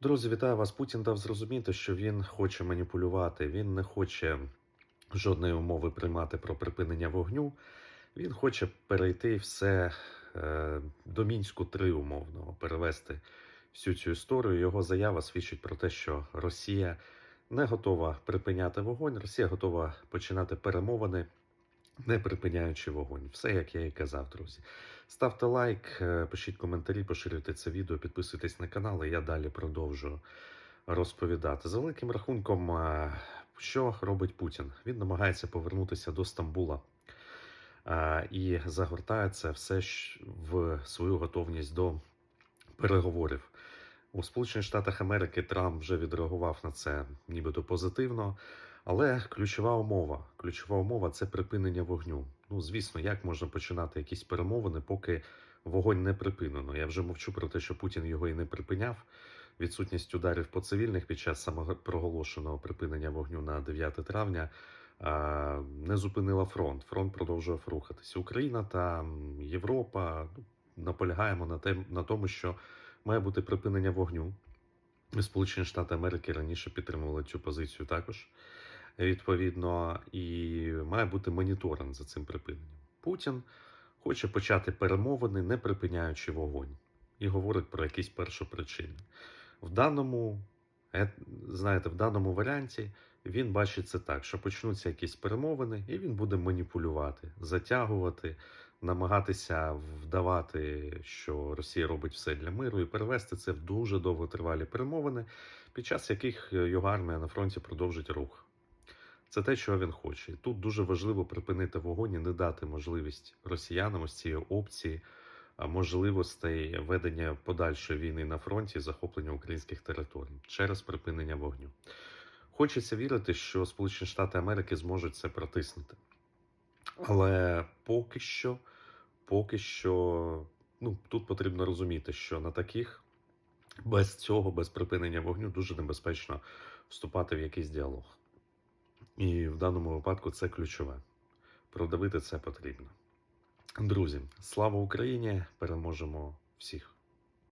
Друзі, вітаю вас. Путін дав зрозуміти, що він хоче маніпулювати. Він не хоче жодної умови приймати про припинення вогню. Він хоче перейти все е, до мінську 3 умовного, перевести всю цю історію. Його заява свідчить про те, що Росія не готова припиняти вогонь. Росія готова починати перемовини, не припиняючи вогонь. Все як я і казав, друзі. Ставте лайк, е, пишіть коментарі, поширюйте це відео, підписуйтесь на канал, і я далі продовжу розповідати. За великим рахунком, е, що робить Путін? Він намагається повернутися до Стамбула е, і загортає це все щ- в свою готовність до переговорів. У Сполучених Штатах Америки Трамп вже відреагував на це нібито позитивно. Але ключова умова, ключова умова це припинення вогню. Ну, звісно, як можна починати якісь перемовини, поки вогонь не припинено. Я вже мовчу про те, що Путін його і не припиняв. Відсутність ударів по цивільних під час самопроголошеного припинення вогню на 9 травня а, не зупинила фронт. Фронт продовжував рухатися. Україна та Європа ну, наполягаємо на тем, на тому, що має бути припинення вогню. Сполучені Штати Америки раніше підтримували цю позицію також відповідно, і має бути моніторинг за цим припиненням. Путін хоче почати перемовини, не припиняючи вогонь, і говорить про якісь першопричини. В даному, е, знаєте, в даному варіанті він бачить це так, що почнуться якісь перемовини, і він буде маніпулювати, затягувати, намагатися вдавати, що Росія робить все для миру, і перевести це в дуже довготривалі перемовини, під час яких його армія на фронті продовжить рух. Це те, чого він хоче. Тут дуже важливо припинити вогонь і не дати можливість росіянам з цієї опції можливостей ведення подальшої війни на фронті захоплення українських територій через припинення вогню. Хочеться вірити, що Сполучені Штати Америки зможуть це протиснути. Але поки що, поки що, ну тут потрібно розуміти, що на таких без цього, без припинення вогню, дуже небезпечно вступати в якийсь діалог. І в даному випадку це ключове. Продавити це потрібно. Друзі, слава Україні! Переможемо всіх!